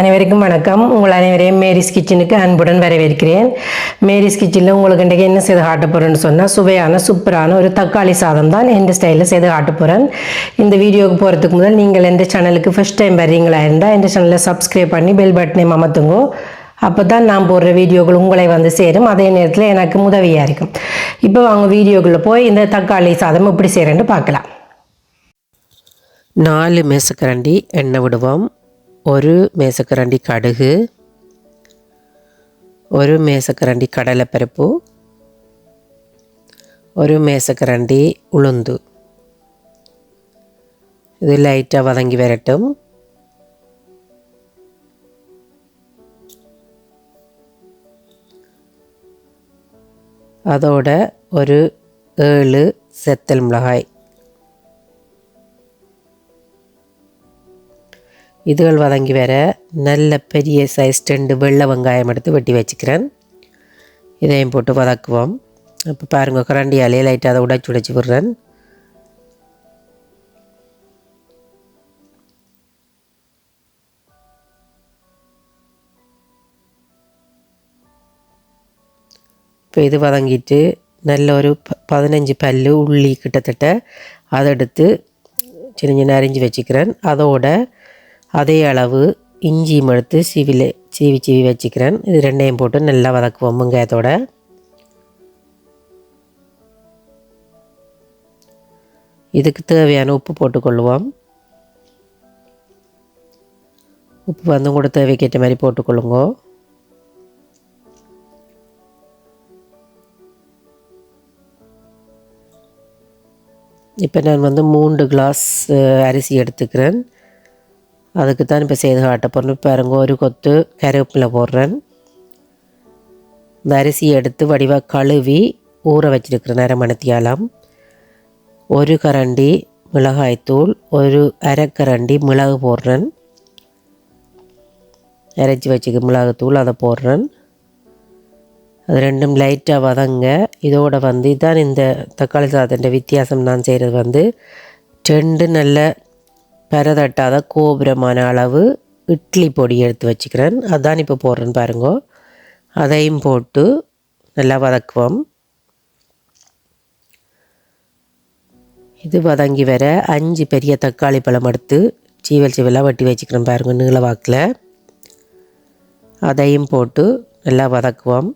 அனைவருக்கும் வணக்கம். உங்கள் அனைவரையும் மேரிஸ் கிச்சனுக்கு அன்புடன் வரவேற்கிறேன். மேரிஸ் கிச்சனில் உங்களுக்கு இன்றைக்கு என்ன செய்து காட்ட போகிறேன்னு சொன்னால் சுவையான சூப்பரான ஒரு தக்காளி சாதம் தான் எந்த ஸ்டைலில் செய்து காட்ட போகிறேன் இந்த வீடியோவுக்கு போகிறதுக்கு முதல் நீங்கள் எந்த சேனலுக்கு ஃபஸ்ட் டைம் வர்றீங்களா இருந்தால் இந்த சேனலை சப்ஸ்கிரைப் பண்ணி பெல் பட்டனையும் அமர்த்துங்கோ. அப்போ தான் நான் போடுற வீடியோக்கள் உங்களை வந்து சேரும். அதே நேரத்தில் எனக்கு உதவியாக இருக்கும். இப்போ அவங்க வீடியோக்குள்ளே போய் இந்த தக்காளி சாதம் எப்படி செய்கிறேன்னு பார்க்கலாம். நாலு மேசக்கரண்டி எண்ணெய் விடுவோம். ஒரு மேசக்கரண்டி கடுகு ஒரு மேசக்கரண்டி கடலைப்பருப்பு ஒரு மேசக்கரண்டி உளுந்து. இது லைட்டாக வதங்கி வரட்டும். அதோட ஒரு ஏழு செத்தல் மிளகாய். இதுகள் வதங்கி வர நல்ல பெரிய சைஸ் ரெண்டு வெள்ளை வெங்காயம் எடுத்து வெட்டி வச்சுக்கிறேன். இதையும் போட்டு வதக்குவோம். இப்போ பாருங்கள் கரண்டியாலே லைட்டாக அதை உடைச்சி உடைச்சி விடுறேன். இப்போ இது வதங்கிட்டு நல்ல ஒரு ப- பதினஞ்சு பல்லு உள்ளி கிட்டத்தட்ட அதை எடுத்து சின்ன சின்ன அரிஞ்சு வச்சுக்கிறேன். அதோட அதே அளவு இஞ்சியும் எடுத்து சீவில சீவி சீவி வச்சுக்கிறேன். இது ரெண்டையும் போட்டு நல்லா வதக்குவோம் வெங்காயத்தோட இதுக்கு தேவையான உப்பு போட்டுக்கொள்வோம் உப்பு வந்து கூட தேவைக்கேற்ற மாதிரி போட்டுக்கொள்ளுங்க. இப்போ நான் வந்து மூன்று கிளாஸ் அரிசி எடுத்துக்கிறேன். அதுக்கு தான் இப்போ செய்து காட்ட போகிறேன் பாருங்க ஒரு கொத்து கருவேப்பிலை போடுறேன். இந்த அரிசியை எடுத்து வடிவாக கழுவி ஊற வச்சிருக்கிறேன் அரை மணத்தியாலம் ஒரு கரண்டி மிளகாய்த்தூள் ஒரு அரைக்கரண்டி மிளகு போடுறேன். அரைச்சி வச்சுக்க மிளகுத்தூள் அதை போடுறேன். அது ரெண்டும் லைட்டாக வதங்க இதோட வந்து தான் இந்த தக்காளி சாதத்தின் வித்தியாசம் நான் செய்கிறது வந்து ரெண்டு நல்ல பரதட்டாத கோபுரமான அளவு இட்லி பொடி எடுத்து வச்சுக்கிறேன். அதான் இப்போ போடுறேன்னு பாருங்க. அதையும் போட்டு நல்லா வதக்குவோம். இது வதங்கி வர அஞ்சு பெரிய தக்காளி பழம் எடுத்து சீவல் சீவலாக வெட்டி வச்சுக்கிறேன் பாருங்க நீள வாக்கில். அதையும் போட்டு நல்லா வதக்குவோம்.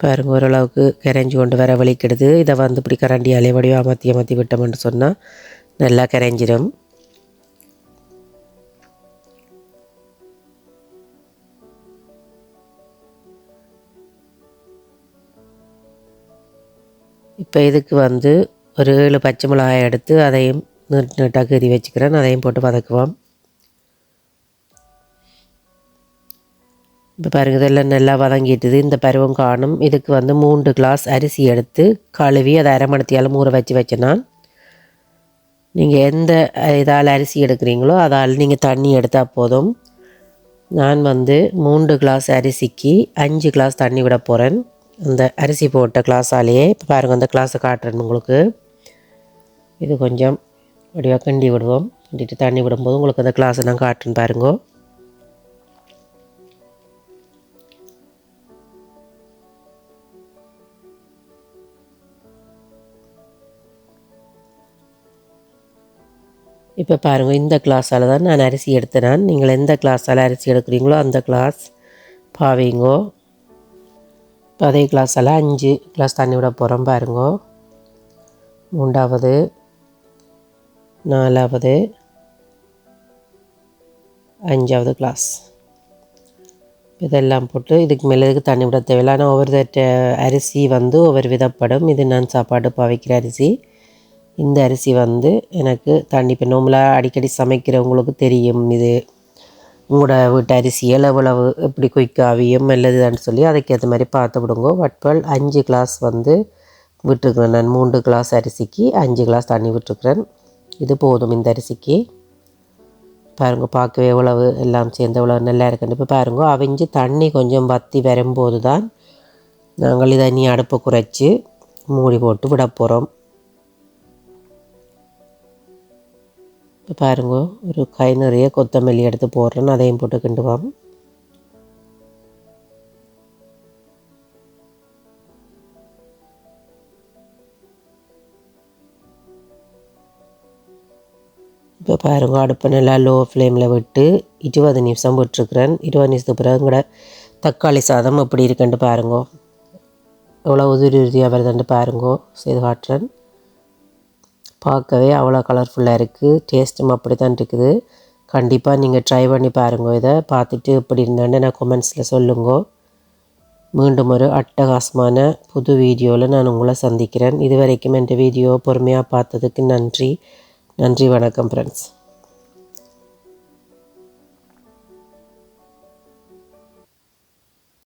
பாருங்கள் ஓரளவுக்கு கரைஞ்சி கொண்டு வர வலிக்கிடுது. இதை வந்து இப்படி கரண்டியாலே வடிவா அமர்த்தி அமர்த்தி விட்டோம்னு சொன்னால் நல்லா கரைஞ்சிடும் இப்போ இதுக்கு வந்து ஒரு ஏழு பச்சை மிளகாய் எடுத்து அதையும் நீட் நீட்டாக கீறி வச்சுக்கிறேன். அதையும் போட்டு வதக்குவோம். இப்போ பாருங்க இதெல்லாம் நல்லா வதங்கிட்டுது. இந்த பருவம் காணும். இதுக்கு வந்து மூன்று கிளாஸ் அரிசி எடுத்து கழுவி அதை அரை மணத்தியால் ஊற வச்சு வச்சேன்னா நீங்கள் எந்த இதால் அரிசி எடுக்கிறீங்களோ அதால் நீங்கள் தண்ணி எடுத்தால் போதும். நான் வந்து மூன்று கிளாஸ் அரிசிக்கு அஞ்சு கிளாஸ் தண்ணி விட போகிறேன் அந்த அரிசி போட்ட கிளாஸாலேயே இப்போ பாருங்கள் அந்த கிளாஸை காட்டுறேன் உங்களுக்கு. இது கொஞ்சம் அப்படியே கிண்டி விடுவோம். கிண்டிட்டு தண்ணி விடும்போது உங்களுக்கு அந்த கிளாஸை நான் காட்டுறேன் பாருங்கோ. இப்போ பாருங்கள் இந்த கிளாஸால் தான் நான் அரிசி எடுத்தேன். நீங்கள் எந்த கிளாஸால் அரிசி எடுக்கிறீங்களோ அந்த கிளாஸ் பாவீங்கோ. இப்போ அதே கிளாஸால் அஞ்சு கிளாஸ் தண்ணி விட போகிறோம் பாருங்கோ. மூன்றாவது நாலாவது அஞ்சாவது கிளாஸ் இதெல்லாம் போட்டு இதுக்கு மேலே இதுக்கு தண்ணி விட தேவையில்லை. ஆனால் ஒவ்வொரு அரிசி வந்து ஒவ்வொரு விதப்படும். இது நான் சாப்பாடு பாவிக்கிற அரிசி. இந்த அரிசி வந்து எனக்கு தண்ணி இப்போ நோம்பலாக அடிக்கடி சமைக்கிறவங்களுக்கு தெரியும் இது. உங்களோட வீட்டு அரிசி எவ்வளவு எப்படி குயிக் ஆவியும் நல்லதுன்னு சொல்லி அதுக்கேற்ற மாதிரி பார்த்து விடுங்க. வட்பால் அஞ்சு கிளாஸ் வந்து விட்டுருக்குறேன் நான். மூன்று கிளாஸ் அரிசிக்கு அஞ்சு கிளாஸ் தண்ணி விட்டுருக்குறேன். இது போதும் இந்த அரிசிக்கு. பாருங்க பார்க்கவே எவ்வளவு எல்லாம் சேர்ந்து எவ்வளவு நல்லா இருக்குன்னு. இப்போ பாருங்க அவிஞ்சு தண்ணி கொஞ்சம் வத்தி வரும்போது தான் நாங்கள் இதை நீ அடுப்பை குறைச்சி மூடி போட்டு விட போகிறோம் இப்போ பாருங்க ஒரு கை நிறைய கொத்தமல்லி எடுத்து போடுறேன்னு அதையும் போட்டு கிண்டுவோம். இப்போ பாருங்க அடுப்பை நல்லா லோ ஃப்ளேமில் விட்டு இருபது நிமிஷம் விட்டுருக்குறேன். இருபது நிமிஷத்துக்கு பிறகு கூட தக்காளி சாதம் எப்படி இருக்குன்ட்டு பாருங்க. எவ்வளோ உதிரி உறுதியாக வருதுன்ட்டு பாருங்க. செய்து காட்டுறேன். பார்க்கவே அவ்வளோ கலர்ஃபுல்லாக இருக்குது டேஸ்ட்டும் அப்படி தான் இருக்குது. கண்டிப்பாக நீங்கள் ட்ரை பண்ணி பாருங்க. இதை பார்த்துட்டு எப்படி இருந்தான்னு நான் கொமெண்ட்ஸில் சொல்லுங்க. மீண்டும் ஒரு அட்டகாசமான புது வீடியோவில் நான் உங்களை சந்திக்கிறேன். இது வரைக்கும் என் வீடியோ பொறுமையாக பார்த்ததுக்கு நன்றி. நன்றி வணக்கம் ஃப்ரெண்ட்ஸ்